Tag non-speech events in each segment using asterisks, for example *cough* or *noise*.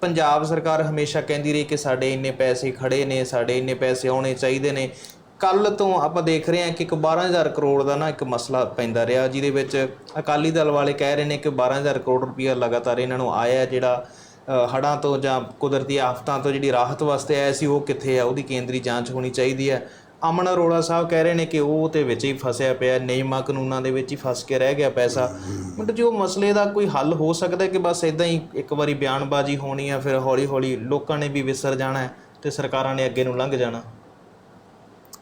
ਪੰਜਾਬ ਸਰਕਾਰ ਹਮੇਸ਼ਾ ਕਹਿੰਦੀ ਰਹੀ ਕਿ ਸਾਡੇ ਇੰਨੇ ਪੈਸੇ ਖੜੇ ਨੇ ਸਾਡੇ ਇੰਨੇ ਪੈਸੇ ਆਉਣੇ ਚਾਹੀਦੇ ਨੇ। ਕੱਲ ਤੋਂ ਆਪਾਂ ਦੇਖ ਰਹੇ ਹਾਂ ਕਿ ਇੱਕ 12000 ਕਰੋੜ ਦਾ ਨਾ ਇੱਕ ਮਸਲਾ ਪੈਂਦਾ ਰਿਹਾ ਜਿਹਦੇ ਵਿੱਚ ਅਕਾਲੀ ਦਲ ਵਾਲੇ ਕਹਿ ਰਹੇ ਨੇ ਕਿ 12000 ਕਰੋੜ ਰੁਪਇਆ ਲਗਾਤਾਰ ਇਹਨਾਂ ਨੂੰ ਆਇਆ ਜਿਹੜਾ ਅ, ਹੜ੍ਹਾਂ ਤੋਂ ਜਾਂ ਕੁਦਰਤੀ ਆਫਤਾਂ ਤੋਂ ਜਿਹੜੀ ਰਾਹਤ ਵਾਸਤੇ ਆਇਆ ਸੀ ਉਹ ਕਿੱਥੇ ਆ? ਉਹਦੀ ਕੇਂਦਰੀ ਜਾਂਚ ਹੋਣੀ ਚਾਹੀਦੀ ਹੈ। ਅਮਨ ਅਰੋੜਾ ਸਾਹਿਬ ਕਹਿ ਰਹੇ ਨੇ ਕਿ ਉਹ ਤੇ ਵਿੱਚ ਹੀ ਫਸਿਆ ਪਿਆ ਨਿਯਮਾਂ ਕਾਨੂੰਨਾਂ ਦੇ ਵਿੱਚ ਹੀ ਫਸ ਕੇ ਰਹਿ ਗਿਆ ਪੈਸਾ। ਮਤਲਬ ਜੋ ਮਸਲੇ ਦਾ ਕੋਈ ਹੱਲ ਹੋ ਸਕਦਾ ਕਿ ਬਸ ਇਦਾਂ ਹੀ ਇੱਕ ਵਾਰੀ ਬਿਆਨਬਾਜ਼ੀ ਹੋਣੀ ਆ ਫਿਰ ਹੌਲੀ ਹੌਲੀ ਲੋਕਾਂ ਨੇ ਵੀ ਵਿਸਰ ਜਾਣਾ ਤੇ ਸਰਕਾਰਾਂ ਨੇ ਅੱਗੇ ਨੂੰ ਲੰਘ ਜਾਣਾ?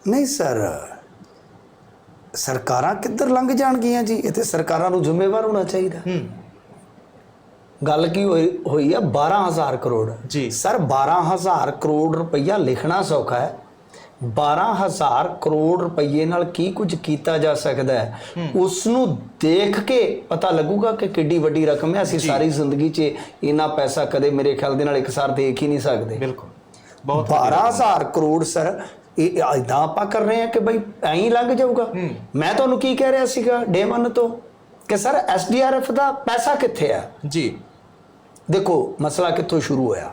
ਨਹੀਂ ਸਰ ਸਰਕਾਰਾਂ ਕਿੱਧਰ ਲੰਘ ਜਾਣਗੀਆਂ ਜੀ? ਇਹ ਤੇ ਸਰਕਾਰਾਂ ਨੂੰ ਜ਼ਿੰਮੇਵਾਰ ਹੋਣਾ ਚਾਹੀਦਾ। ਹੂੰ। ਗੱਲ ਕੀ ਹੋਈ ਹੋਈ ਆ? 12000 ਕਰੋੜ। ਜੀ। ਸਰ 12000 ਕਰੋੜ ਰੁਪਈਆ ਲਿਖਣਾ ਸੌਖਾ ਹੈ। 12000 ਕਰੋੜ ਰੁਪਏ ਨਾਲ ਕੀ ਕੁਝ ਕੀਤਾ ਜਾ ਸਕਦਾ ਹੈ? ਉਸ ਨੂੰ ਦੇਖ ਕੇ ਪਤਾ ਲੱਗੂਗਾ ਕਿ ਕਿੱਡੀ ਵੱਡੀ ਰਕਮ ਹੈ। ਅਸੀਂ ਸਾਰੀ ਜ਼ਿੰਦਗੀ 'ਚ ਇੰਨਾ ਪੈਸਾ ਕਦੇ ਮੇਰੇ ਖਿਆਲ ਦੇ ਨਾਲ ਇੱਕ ਸਾਰ ਦੇਖ ਹੀ ਨਹੀਂ ਸਕਦੇ। ਬਿਲਕੁਲ। ਬਹੁਤ 12000 ਕਰੋੜ ਸਰ ਇਹ ਇਦਾਂ ਆਪਾਂ ਕਰ ਰਹੇ ਹਾਂ ਕਿ ਬਈ ਐਂ ਹੀ ਲੱਗ ਜਾਊਗਾ। ਮੈਂ ਤੁਹਾਨੂੰ ਕੀ ਕਹਿ ਰਿਹਾ ਸੀਗਾ ਡੇ 1 ਤੋਂ ਕਿ ਸਰ ਐਸਡੀਆਰਐਫ ਦਾ ਪੈਸਾ ਕਿੱਥੇ ਆ ਜੀ। ਦੇਖੋ ਮਸਲਾ ਕਿੱਥੋਂ ਸ਼ੁਰੂ ਹੋਇਆ?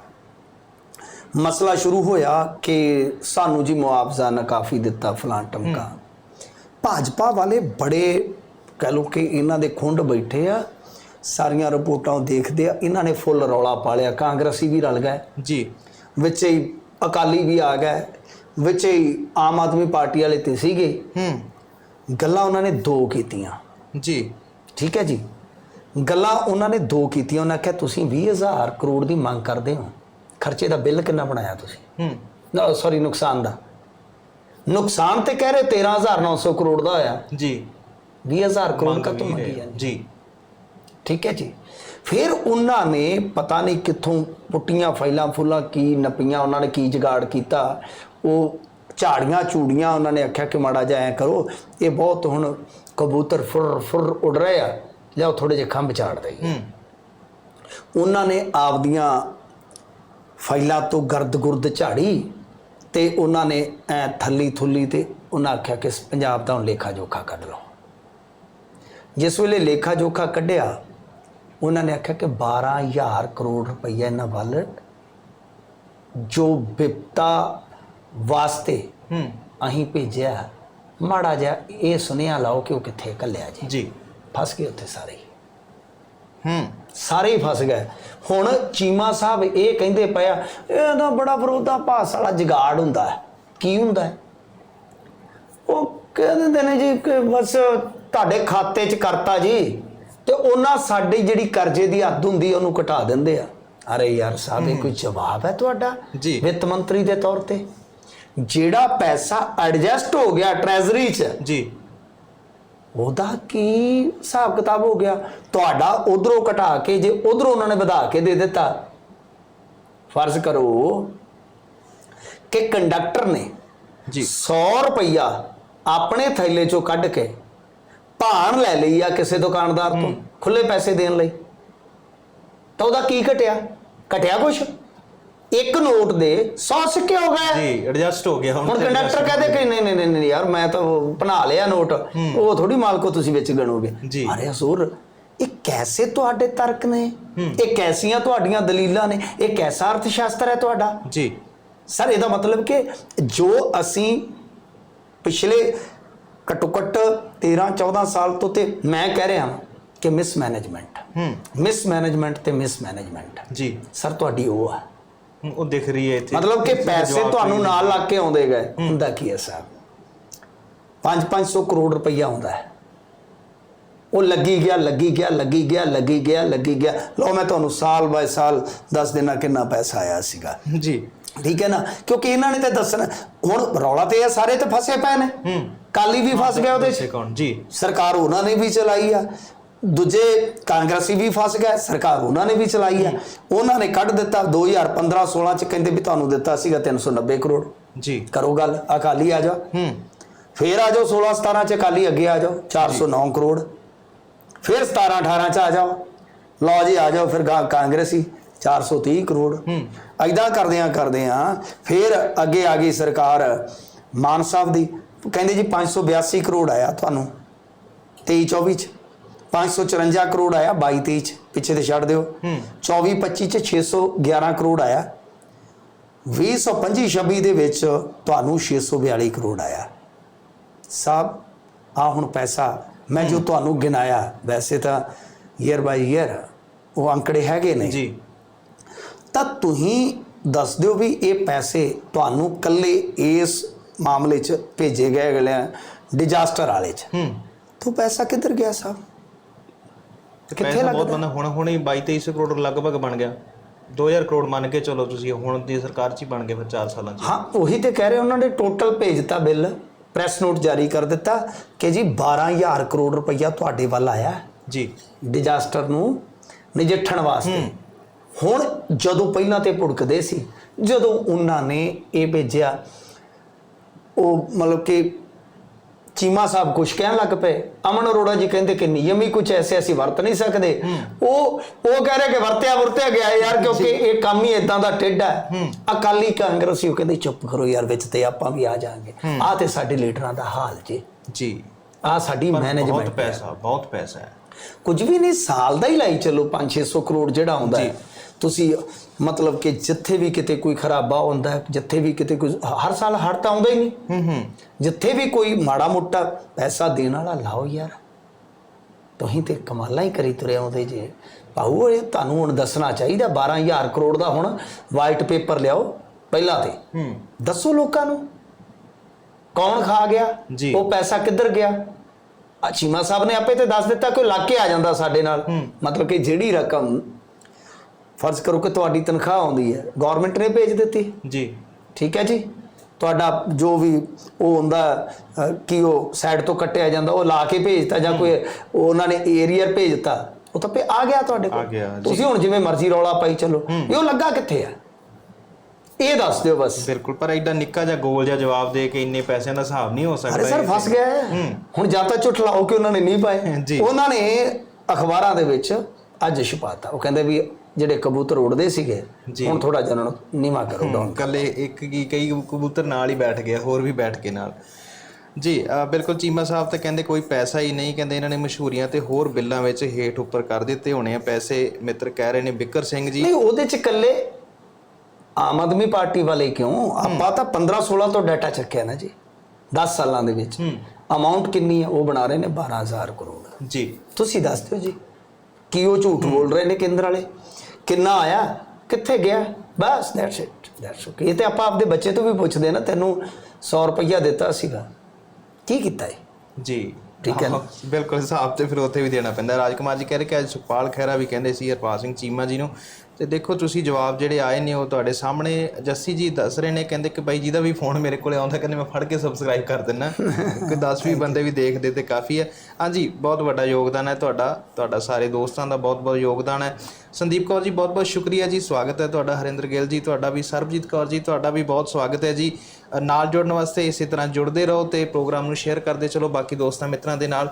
ਮਸਲਾ ਸ਼ੁਰੂ ਹੋਇਆ ਕਿ ਸਾਨੂੰ ਜੀ ਮੁਆਵਜ਼ਾ ਨਾ ਕਾਫੀ ਦਿੱਤਾ ਫਲਾਂ ਟਮਕਾ। ਭਾਜਪਾ ਵਾਲੇ ਬੜੇ ਕਹ ਲੋ ਕਿ ਇਹਨਾਂ ਦੇ ਖੁੰਡ ਬੈਠੇ ਆ ਸਾਰੀਆਂ ਰਿਪੋਰਟਾਂ ਦੇਖਦੇ ਆ ਇਹਨਾਂ ਨੇ ਫੁੱਲ ਰੌਲਾ ਪਾਲਿਆ ਕਾਂਗਰਸੀ ਵੀ ਰਲ ਗਏ। ਜੀ। ਵਿੱਚ ਹੀ ਅਕਾਲੀ ਵੀ ਆ ਗਏ ਵਿੱਚ ਹੀ ਆਮ ਆਦਮੀ ਪਾਰਟੀ ਵਾਲੇ ਤੇ ਸੀਗੇ। ਹੂੰ। ਗੱਲਾਂ ਉਹਨਾਂ ਨੇ ਦੋ ਕੀਤੀਆਂ। ਜੀ। ਠੀਕ ਹੈ ਜੀ। ਗੱਲਾਂ ਉਹਨਾਂ ਨੇ ਦੋ ਕੀਤੀਆਂ ਉਹਨਾਂ ਕਿਹਾ ਤੁਸੀਂ 20000 ਕਰੋੜ ਦੀ ਮੰਗ ਕਰਦੇ ਹੋ। ਖਰਚੇ ਦਾ ਬਿੱਲ ਕਿੰਨਾ ਬਣਾਇਆ ਤੁਸੀਂ? ਹੂੰ। ਨਾ ਸੌਰੀ ਨੁਕਸਾਨ ਦਾ। ਨੁਕਸਾਨ ਤੇ ਕਹਿ ਰਹੇ 13900 ਕਰੋੜ ਦਾ ਹੋਇਆ। ਜੀ। 20000 ਕਰੋੜ ਕਾ ਤੋਂ ਮੰਗੀ। ਜਾਂਦੀ। ਜੀ। ਠੀਕ ਹੈ ਜੀ। ਫਿਰ ਉਹਨਾਂ ਨੇ ਪਤਾ ਨਹੀਂ ਕਿੱਥੋਂ ਪੁੱਟੀਆਂ ਫਾਈਲਾਂ ਫੁੱਲਾਂ ਕੀ ਨਪੀਆਂ ਉਹਨਾਂ ਨੇ ਕੀ ਜਗਾੜ ਕੀਤਾ। ਉਹ ਝਾੜੀਆਂ ਚੂੜੀਆਂ ਉਹਨਾਂ ਨੇ ਆਖਿਆ ਕਿ ਮਾੜਾ ਐ ਕਰੋ। ਇਹ ਬਹੁਤ ਹੁਣ ਕਬੂਤਰ ਫੁਰ ਫੁਰ ਉੱਡ ਰਹੇ ਆ। ਲਿਆਓ ਥੋੜੇ ਜਿਹੇ ਖੰਭ ਝਾੜ ਦਈ ਹੂੰ। ਉਹਨਾਂ ਨੇ ਆਪਦੀਆਂ ਫਾਈਲਾਂ ਤੋਂ ਗਰਦ-ਗੁਰਦ ਝਾੜੀ ਤੇ ਉਹਨਾਂ ਨੇ ਐ ਥੱਲੀ ਥੁੱਲੀ ਤੇ ਉਹਨਾਂ ਆਖਿਆ ਕਿ ਪੰਜਾਬ ਦਾ ਹੁਣ ਲੇਖਾ ਜੋਖਾ ਕੱਢ ਲਓ। ਜਿਸ ਵੇਲੇ ਲੇਖਾ ਜੋਖਾ ਕੱਢਿਆ ਉਹਨਾਂ ਨੇ ਆਖਿਆ ਕਿ 12000 ਕਰੋੜ ਰੁਪਈਆ ਇਹਨਾਂ ਵੱਲ ਜੋ ਵਿਪਤਾ ਵਾਸਤੇ ਹੂੰ। ਅਹੀਂ ਭੇਜਿਆ ਮਾੜਾ ਜਿਹਾ ਇਹ ਸੁਨੇਹਾ ਲਾਓ ਕਿ ਉਹ ਕਿੱਥੇ ਕੱਲਿਆ ਜੀ। ਜੀ। ਫਸ ਗਏ ਉੱਥੇ ਸਾਰੇ ਹੀ। ਸਾਰੇ ਹੀ ਫਸ ਗਏ। ਹੁਣ ਚੀਮਾ ਸਾਹਿਬ ਇਹ ਕਹਿੰਦੇ ਪਿਆ ਇਹਦਾ ਬੜਾ ਵਿਰੋਧਾ ਭਾਸ ਵਾਲਾ ਜਗਾੜ ਹੁੰਦਾ ਹੈ। ਕੀ ਹੁੰਦਾ ਹੈ? ਉਹ ਕਹਿ ਦਿੰਦੇ ਨੇ ਜੀ ਕਿ ਬਸ ਤੁਹਾਡੇ ਖਾਤੇ 'ਚ ਕਰਤਾ ਜੀ ਤੇ ਉਹਨਾਂ ਸਾਡੀ ਜਿਹੜੀ ਕਰਜ਼ੇ ਦੀ ਹੱਦ ਹੁੰਦੀ ਉਹਨੂੰ ਘਟਾ ਦਿੰਦੇ ਆ। ਅਰੇ ਯਾਰ ਸਾਹਿਬ ਇਹ ਕੋਈ ਜਵਾਬ ਹੈ ਤੁਹਾਡਾ ਜੀ। ਵਿੱਤ ਮੰਤਰੀ ਦੇ ਤੌਰ ਤੇ? ਜਿਹੜਾ ਪੈਸਾ ਐਡਜਸਟ ਹੋ ਗਿਆ ਟ੍ਰੈਜ਼ਰੀ 'ਚ ਜੀ। ਉਹਦਾ ਕੀ ਹਿਸਾਬ ਕਿਤਾਬ ਹੋ ਗਿਆ? ਤੁਹਾਡਾ ਉਧਰੋਂ ਘਟਾ ਕੇ ਜੇ ਉਧਰੋਂ ਉਹਨਾਂ ਨੇ ਵਧਾ ਕੇ ਦੇ ਦਿੱਤਾ ਫਰਜ਼ ਕਰੋ ਕਿ ਕੰਡਕਟਰ ਨੇ ਜੀ। 100 ਰੁਪਈਆ ਆਪਣੇ ਥੈਲੇ ਚੋਂ ਕੱਢ ਕੇ ਭਾਣ ਲੈ ਲਈ ਆ ਕਿਸੇ ਦੁਕਾਨਦਾਰ ਤੋਂ ਖੁੱਲੇ ਪੈਸੇ ਦੇਣ ਲਈ। ਤਾਂ ਉਹਦਾ ਕੀ ਘਟਿਆ? ਘਟਿਆ ਕੁਛ? ਇੱਕ ਨੋਟ ਦੇ 100 ਸਿੱਕੇ ਹੋ ਗਏ। ਜੀ ਐਡਜਸਟ ਹੋ ਗਿਆ ਹੁਣ ਕੰਡਕਟਰ ਕਹਦੇ ਕਿ ਨਹੀਂ ਨਹੀਂ ਨਹੀਂ ਯਾਰ ਮੈਂ ਤਾਂ ਬਣਾ ਲਿਆ ਨੋਟ। ਉਹ ਥੋੜੀ ਮਾਲਕੋ ਤੁਸੀਂ ਵਿੱਚ ਗਣੋਗੇ। ਅਰੇ ਹਸੂਰ ਇਹ ਕੈਸੇ ਤੁਹਾਡੇ ਤਰਕ ਨੇ? ਇਹ ਕੈਸੀਆਂ ਤੁਹਾਡੀਆਂ ਦਲੀਲਾਂ ਨੇ? ਇਹ ਕੈਸਾ ਅਰਥ ਸ਼ਾਸਤਰ ਹੈ ਤੁਹਾਡਾ? ਜੀ। ਸਰ ਇਹਦਾ ਮਤਲਬ ਕਿ ਜੋ ਅਸੀਂ ਪਿਛਲੇ ਘੱਟੋ ਘੱਟ 13 14 ਸਾਲ ਤੋਂ ਤੇ ਮੈਂ ਕਹਿ ਰਿਹਾ ਹਾਂ ਕਿ ਮਿਸ ਮੈਨੇਜਮੈਂਟ ਹੂੰ। ਮਿਸ ਮੈਨੇਜਮੈਂਟ ਤੇ ਮਿਸ ਮੈਨੇਜਮੈਂਟ ਜੀ। ਸਰ ਤੁਹਾਡੀ ਉਹ ਆ। ਉਹ ਦਿਖ ਰਹੀ ਹੈ ਇੱਥੇ। ਮਤਲਬ ਕਿ ਪੈਸੇ ਤੁਹਾਨੂੰ ਨਾਲ ਲੱਗ ਕੇ ਆਉਂਦੇ ਗਏ। ਹੁੰਦਾ ਕੀ ਹੈ ਸਾਹਿਬ? 5-500 ਕਰੋੜ ਰੁਪਈਆ ਆਉਂਦਾ ਹੈ। ਉਹ ਲੱਗੀ ਗਿਆ ਲੱਗੀ ਗਿਆ ਲੱਗੀ ਗਿਆ ਲੱਗੀ ਗਿਆ ਲੱਗੀ ਗਿਆ। ਲਓ ਮੈਂ ਤੁਹਾਨੂੰ ਸਾਲ ਬਾਏ ਸਾਲ ਦੱਸ ਦੇਣਾ ਕਿੰਨਾ ਪੈਸਾ ਆਇਆ ਸੀਗਾ। ਜੀ। ਠੀਕ ਹੈ ਨਾ? ਕਿਉਂਕਿ ਇਹਨਾਂ ਨੇ ਤੇ ਦੱਸਣਾ ਹੁਣ ਰੌਲਾ ਤੇ ਇਹ ਸਾਰੇ ਤੇ ਫਸੇ ਪਏ ਨੇ। ਹੂੰ। ਕਾਲੀ ਵੀ ਫਸ ਗਿਆ ਉਹਦੇ 'ਚ। ਜੀ। ਸਰਕਾਰ ਉਹਨਾਂ ਨੇ ਵੀ ਚਲਾਈ ਆ। ਦੂਜੇ ਕਾਂਗਰਸੀ ਵੀ ਫਸ ਗਏ ਸਰਕਾਰ ਉਹਨਾਂ ਨੇ ਵੀ ਚਲਾਈ ਆ। ਉਹਨਾਂ ਨੇ ਕੱਢ ਦਿੱਤਾ 2015 16 ਚ ਕਹਿੰਦੇ ਵੀ ਤੁਹਾਨੂੰ ਦਿੱਤਾ ਸੀਗਾ 390 ਕਰੋੜ। ਜੀ। ਕਰੋ ਗੱਲ ਅਕਾਲੀ ਆ ਜਾ ਹੂੰ। ਫੇਰ ਆ ਜਾਓ 16 17 ਚ ਅਕਾਲੀ ਅੱਗੇ ਆ ਜਾਓ 409 ਕਰੋੜ। ਫਿਰ 17 18 ਚ ਆ ਜਾਓ। ਲਓ ਜੀ ਆ ਜਾਓ ਫਿਰ ਕਾਂਗਰਸੀ 430 ਕਰੋੜ। ਹੂੰ। ਐਦਾਂ ਕਰਦਿਆਂ ਕਰਦਿਆਂ ਫਿਰ ਅੱਗੇ ਆ ਗਈ ਸਰਕਾਰ ਮਾਨ ਸਾਹਿਬ ਦੀ। ਕਹਿੰਦੇ ਜੀ 582 ਕਰੋੜ ਆਇਆ ਤੁਹਾਨੂੰ 23 24 ਚ। 554 ਕਰੋੜ ਆਇਆ 22 23 ਚ ਪਿੱਛੇ ਤੇ ਛੱਡ ਦਿਓ। ਹੂੰ। 24 25 ਚ 611 ਕਰੋੜ ਆਇਆ। 2025 26 ਦੇ ਵਿੱਚ ਤੁਹਾਨੂੰ 642 ਕਰੋੜ ਆਇਆ। ਸਾਹਿਬ ਆ ਹੁਣ ਪੈਸਾ ਮੈਂ ਜੋ ਤੁਹਾਨੂੰ ਗਿਣਾਇਆ ਵੈਸੇ ਤਾਂ ਈਅਰ ਬਾਈ ਈਅਰ ਉਹ ਅੰਕੜੇ ਹੈਗੇ ਨੇ। ਜੀ। ਤਾਂ ਤੁਸੀਂ ਦੱਸ ਦਿਓ ਵੀ ਇਹ ਪੈਸੇ ਤੁਹਾਨੂੰ ਕੱਲੇ ਇਸ ਮਾਮਲੇ 'ਚ ਭੇਜੇ ਗਏ ਅਗਲੇ ਡਿਜ਼ਾਸਟਰ ਵਾਲੇ 'ਚ। ਹੂੰ। ਤੋ ਪੈਸਾ ਕਿੱਧਰ ਗਿਆ ਸਾਹਿਬ ਕਿੱਥੇ ਬਹੁਤ ਲੱਗਦਾ? ਬੰਦਾ ਹੁਣ ਹੁਣ ਹੀ 22 23 ਕਰੋੜ ਲਗਭਗ ਬਣ ਗਿਆ। 2000 ਕਰੋੜ ਮੰਨ ਕੇ ਚਲੋ ਤੁਸੀਂ ਹੁਣ ਦੀ ਸਰਕਾਰ 'ਚ ਹੀ ਬਣ ਗਏ ਫਿਰ 4 ਸਾਲਾਂ 'ਚ। ਹਾਂ ਉਹੀ ਤੇ ਕਹਿ ਰਹੇ ਉਹਨਾਂ ਨੇ ਟੋਟਲ ਭੇਜਤਾ ਬਿੱਲ ਪ੍ਰੈਸ ਨੋਟ ਜਾਰੀ ਕਰ ਦਿੱਤਾ ਕਿ ਜੀ 12000 ਕਰੋੜ ਰੁਪਈਆ ਤੁਹਾਡੇ ਵੱਲ ਆਇਆ ਹੈ। ਜੀ। ਡਿਜ਼ਾਸਟਰ ਨੂੰ ਨਜਿੱਠਣ ਵਾਸਤੇ। ਹੁਣ ਜਦੋਂ ਪਹਿਲਾਂ ਤੇ ਭੁੜਕਦੇ ਸੀ ਜਦੋਂ ਉਹਨਾਂ ਨੇ ਇਹ ਭੇਜਿਆ ਉਹ ਮਤਲਬ ਕਿ ਚੀਮਾ ਸਾਹਿਬ ਕੁਝ ਕਹਿਣ ਲੱਗ ਪਏ। ਅਮਨ ਅਰੋੜਾ ਜੀ ਕਹਿੰਦੇ ਕਿ ਨਿਯਮ ਹੀ ਕੁਝ ਐਸੇ ਅਸੀਂ ਵਰਤ ਨਹੀਂ ਸਕਦੇ। ਉਹ ਉਹ ਕਹਿ ਰਹੇ ਕਿ ਵਰਤਿਆ ਵਰਤਿਆ ਗਿਆ ਯਾਰ ਕਿਉਂਕਿ ਇਹ ਕੰਮ ਹੀ ਇਦਾਂ ਦਾ ਟੇਢਾ ਹੈ। ਅਕਾਲੀ ਕਾਂਗਰਸੀ ਉਹ ਕਹਿੰਦੇ ਚੁੱਪ ਕਰੋ ਯਾਰ ਵਿੱਚ ਤੇ ਆਪਾਂ ਵੀ ਆ ਜਾਾਂਗੇ। ਆ ਤੇ ਸਾਡੇ ਲੀਡਰਾਂ ਦਾ ਹਾਲ ਜੀ। ਜੀ। ਆ ਸਾਡੀ ਪਰ ਬਹੁਤ ਮੈਨੇਜਮੈਂਟ ਪੈਸਾ ਬਹੁਤ ਪੈਸਾ ਹੈ। ਕੁਝ ਵੀ ਨਹੀਂ ਸਾਲ ਦਾ ਹੀ ਲਾਈ ਚੱਲੋ 5-600 ਕਰੋੜ ਜਿਹੜਾ ਆਉਂਦਾ ਹੈ। ਤੁਸੀਂ ਮਤਲਬ ਕਿ ਜਿੱਥੇ ਵੀ ਕਿਤੇ ਕੋਈ ਖਰਾਬਾ ਹੁੰਦਾ ਹੈ ਜਿੱਥੇ ਵੀ ਕਿਤੇ ਕੋਈ ਹਰ ਸਾਲ ਹੜ ਤਾਂ ਆਉਂਦਾ ਹੀ ਨਹੀਂ। ਹੂੰ ਹੂੰ। ਜਿੱਥੇ ਵੀ ਕੋਈ ਮਾੜਾ ਮੋਟਾ ਪੈਸਾ ਦੇਣ ਵਾਲਾ ਲਾਓ ਯਾਰ। ਤੁਸੀਂ ਤੇ ਕਮਾਲਾਂ ਹੀ ਕਰੀ ਤੁਰੇ ਆਉਂਦੇ ਜੇ। ਭਾਊ ਇਹ ਤੁਹਾਨੂੰ ਹੁਣ ਦੱਸਣਾ ਚਾਹੀਦਾ 12000 ਕਰੋੜ ਦਾ ਹੁਣ ਵਾਈਟ ਪੇਪਰ ਲਿਆਓ ਪਹਿਲਾਂ ਤੇ। ਹੂੰ। ਦੱਸੋ ਲੋਕਾਂ ਨੂੰ। ਕੌਣ ਖਾ ਗਿਆ। ਉਹ ਪੈਸਾ ਕਿੱਧਰ ਗਿਆ? ਆ ਚੀਮਾ ਸਾਹਿਬ ਨੇ ਆਪੇ ਤੇ ਦੱਸ ਦਿੱਤਾ ਕਿ ਲੱਗ ਕੇ ਆ ਜਾਂਦਾ ਸਾਡੇ ਨਾਲ। ਮਤਲਬ ਕਿ ਜਿਹੜੀ ਰਕਮ ਫਰਜ਼ ਕਰੋ ਕਿ ਤੁਹਾਡੀ ਤਨਖਾਹ ਆਉਂਦੀ ਹੈ। ਗਵਰਨਮੈਂਟ ਨੇ ਭੇਜ ਦਿੱਤੀ। ਜੀ। ਠੀਕ ਹੈ ਜੀ? ਤੁਹਾਡਾ ਜੋ ਵੀ ਉਹ ਹੁੰਦਾ ਕਿ ਉਹ ਸਾਈਡ ਤੋਂ ਕੱਟਿਆ ਜਾਂਦਾ ਉਹ ਲਾ ਕੇ ਭੇਜਤਾ ਜਾਂ ਕੋਈ ਉਹ ਉਹਨਾਂ ਨੇ ਏਰੀਅਰ ਭੇਜਤਾ ਉਹ ਤਾਂ ਪੇ ਆ ਗਿਆ ਤੁਹਾਡੇ ਕੋਲ। ਤੁਸੀਂ ਹੁਣ ਜਿਵੇਂ ਮਰਜ਼ੀ ਰੌਲਾ ਪਾਈ ਚੱਲੋ। ਇਹ ਉਹ ਲੱਗਾ ਕਿੱਥੇ ਆ? ਇਹ ਦੱਸ ਦਿਓ ਬਸ। ਬਿਲਕੁਲ ਪਰ ਐਡਾ ਨਿੱਕਾ ਜਿਹਾ ਗੋਲ ਜਿਹਾ ਜਵਾਬ ਦੇ ਕੇ ਇੰਨੇ ਪੈਸਿਆਂ ਦਾ ਹਿਸਾਬ ਨਹੀਂ ਹੋ ਸਕਦਾ ਅਰੇ ਸਰ। ਫਸ ਗਿਆ। ਹੁਣ ਜਾਂ ਤਾਂ ਝੁਠਲਾਓ ਕਿ ਉਹਨਾਂ ਨੇ ਨਹੀਂ ਪਾਏ। *laughs* ਉਹਨਾਂ ਨੇ ਅਖਬਾਰਾਂ ਦੇ ਵਿੱਚ ਅੱਜ ਛਪਾਤਾ। ਉਹ ਕਹਿੰਦੇ ਵੀ ਜਿਹੜੇ ਕਬੂਤਰ ਉੜਦੇ ਸੀਗੇ। ਹੁਣ ਥੋੜਾ ਜਿਹਾ ਉਹਨਾਂ ਨੂੰ ਨੀਵਾ ਕਰੋ ਡਾਊਨ। ਕੱਲੇ ਇੱਕ ਕੀ ਕਈ ਕਬੂਤਰ ਨਾਲ ਹੀ ਬੈਠ ਗਏ ਹੋਰ ਵੀ ਬੈਠ ਕੇ ਨਾਲ। ਜੀ ਬਿਲਕੁਲ ਚੀਮਾ ਸਾਹਿਬ ਤਾਂ ਕਹਿੰਦੇ ਕੋਈ ਪੈਸਾ ਹੀ ਨਹੀਂ ਕਹਿੰਦੇ ਇਹਨਾਂ ਨੇ ਮਸ਼ਹੂਰੀਆਂ ਤੇ ਹੋਰ ਬਿੱਲਾਂ ਵਿੱਚ ਹੇਠ ਉੱਪਰ ਕਰ ਦਿੱਤੇ ਹੋਣੇ ਆ ਪੈਸੇ ਮਿੱਤਰ ਕਹਿ ਰਹੇ ਨੇ ਬਿੱਕਰ ਸਿੰਘ ਜੀ। ਨਹੀਂ ਉਹਦੇ ਚ ਇਕੱਲੇ ਆਮ ਆਦਮੀ ਪਾਰਟੀ ਵਾਲੇ ਕਿਉਂ? ਆਪਾਂ ਤਾਂ 15 16 ਤੋਂ ਡਾਟਾ ਚੱਕਿਆ ਨਾ ਜੀ 10 ਸਾਲਾਂ ਦੇ ਵਿੱਚ। ਅਮਾਉਂਟ ਕਿੰਨੀ ਹੈ ਉਹ ਬਣਾ ਰਹੇ ਨੇ 12000 ਕਰੋੜ। ਜੀ। ਤੁਸੀਂ ਦੱਸ ਦਿਓ ਜੀ। ਕੀ ਉਹ ਝੂਠ ਬੋਲ ਰਹੇ ਨੇ ਕੇਂਦਰ ਵਾਲੇ? ਕਿੰਨਾ ਆਇਆ? ਕਿੱਥੇ ਗਿਆ? ਬਸ ਦੈਟਸ ਇਟ ਦੈਟਸ ਓਕੇ ਇਹ ਤੇ ਆਪਾਂ ਆਪਦੇ ਬੱਚੇ ਤੋਂ ਵੀ ਪੁੱਛਦੇ ਨਾ ਤੈਨੂੰ 100 ਰੁਪਈਆ ਦਿੱਤਾ ਸੀਗਾ। ਕੀ ਕੀਤਾ ਹੈ ਜੀ। ਠੀਕ ਹੈ ਬਿਲਕੁਲ ਹਿਸਾਬ ਤੇ ਫਿਰ ਉੱਥੇ ਵੀ ਦੇਣਾ ਪੈਂਦਾ। ਰਾਜਕੁਮਾਰ ਜੀ ਕਹਿ ਰਹੇ ਕਿ ਅੱਜ ਸੁਖਪਾਲ ਖਹਿਰਾ ਵੀ ਕਹਿੰਦੇ ਸੀ ਹਰਪਾਲ ਸਿੰਘ ਚੀਮਾ ਜੀ ਨੂੰ। ਤੇ ਦੇਖੋ ਤੁਸੀਂ ਜਵਾਬ ਜਿਹੜੇ ਆਏ ਨੇ ਉਹ ਤੁਹਾਡੇ ਸਾਹਮਣੇ। ਜੱਸੀ ਜੀ ਦੱਸ ਰਹੇ ਨੇ ਕਹਿੰਦੇ ਕਿ ਬਾਈ ਜੀ ਦਾ ਵੀ ਫੋਨ ਮੇਰੇ ਕੋਲੇ ਆਉਂਦਾ ਕਹਿੰਦੇ ਮੈਂ ਫੜ ਕੇ ਸਬਸਕ੍ਰਾਈਬ ਕਰ ਦਿੰਨਾ। *laughs* ਕਿ 10 20 ਬੰਦੇ ਵੀ ਦੇਖਦੇ ਤੇ ਕਾਫੀ ਹੈ। ਹਾਂਜੀ ਬਹੁਤ ਵੱਡਾ ਯੋਗਦਾਨ ਹੈ ਤੁਹਾਡਾ ਤੁਹਾਡਾ ਸਾਰੇ ਦੋਸਤਾਂ ਦਾ ਬਹੁਤ ਬਹੁਤ ਯੋਗਦਾਨ ਹੈ। ਸੰਦੀਪ ਕੌਰ ਜੀ ਬਹੁਤ ਬਹੁਤ ਸ਼ੁਕਰੀਆ ਜੀ ਸਵਾਗਤ ਹੈ ਤੁਹਾਡਾ। ਹਰਿੰਦਰ ਗਿੱਲ ਜੀ ਤੁਹਾਡਾ ਵੀ ਸਰਬਜੀਤ ਕੌਰ ਜੀ ਤੁਹਾਡਾ ਵੀ ਬਹੁਤ ਸਵਾਗਤ ਹੈ ਜੀ। ਨਾਲ ਜੁੜਨ ਵਾਸਤੇ ਇਸੇ ਤਰ੍ਹਾਂ ਜੁੜਦੇ ਰਹੋ ਤੇ ਪ੍ਰੋਗਰਾਮ ਨੂੰ ਸ਼ੇਅਰ ਕਰਦੇ ਚਲੋ ਬਾਕੀ ਦੋਸਤਾਂ ਮਿੱਤਰਾਂ ਦੇ ਨਾਲ।